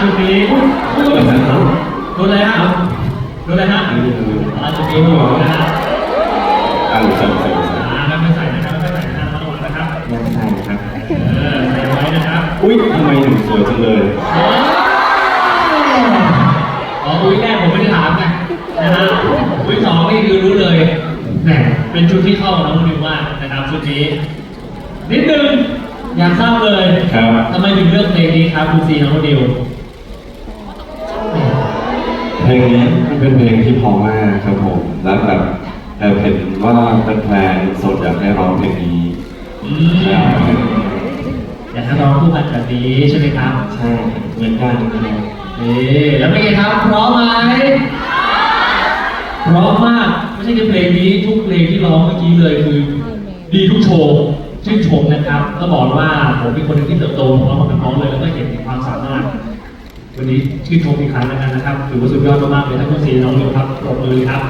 ชุดนี้ดูเลยฮะดูเลยฮะอ่าชุดนี้ดูนะฮะอ่าใส่ใส่ใส่อ่าไม่ใส่นะครับไม่ใส่นะครับระวังนะครับยังใส่ครับเออใส่ไว้นะครับอุ้ยทำไมถึงสวยจังเลยอ๋ออุ้ยแรกผมไม่ได้ถามไงนะฮะอุ้ยสองนี่คือรู้เลยแหมเป็นชุดที่เข้ากับน้องนิวมากนะครับชุดนี้นิดนึงอยากทราบเลยครับทำไมถึงเลือกเพลงนี้ครับคุณซีน้องนิวเพ ลงนี้เป็นเพลงที่พอมากครับผม แล้วแบบแอบเห็นว่าแฟนๆสดอยากให้ร้องเพลงนี้อืมอยากให้ร้องคู่กันแบบนี้ใช่ไหมครับ ใช่เหมือนกันครับนี่แล้วเป็นไงครับพร้อมไหมพร้อมมากไม่ใช่แค่เพลงนี้ทุกเพลงที่ร้องเมื่อกี้เลยคือ ดีทุกโชว์ชื่นชมนะครับ ก็บอกว่าผมเป็นคนหนึงที่เติบโตพร้อมกับน้องเลยแล้วก็เห็นถึงความสามารถ วันนี้ชื่นชมอีกครั้งแล้วกันนะครับถือว่าสุดยอดมากๆเลยทั้งคุณสีน้องเลยครับปรบมือครับ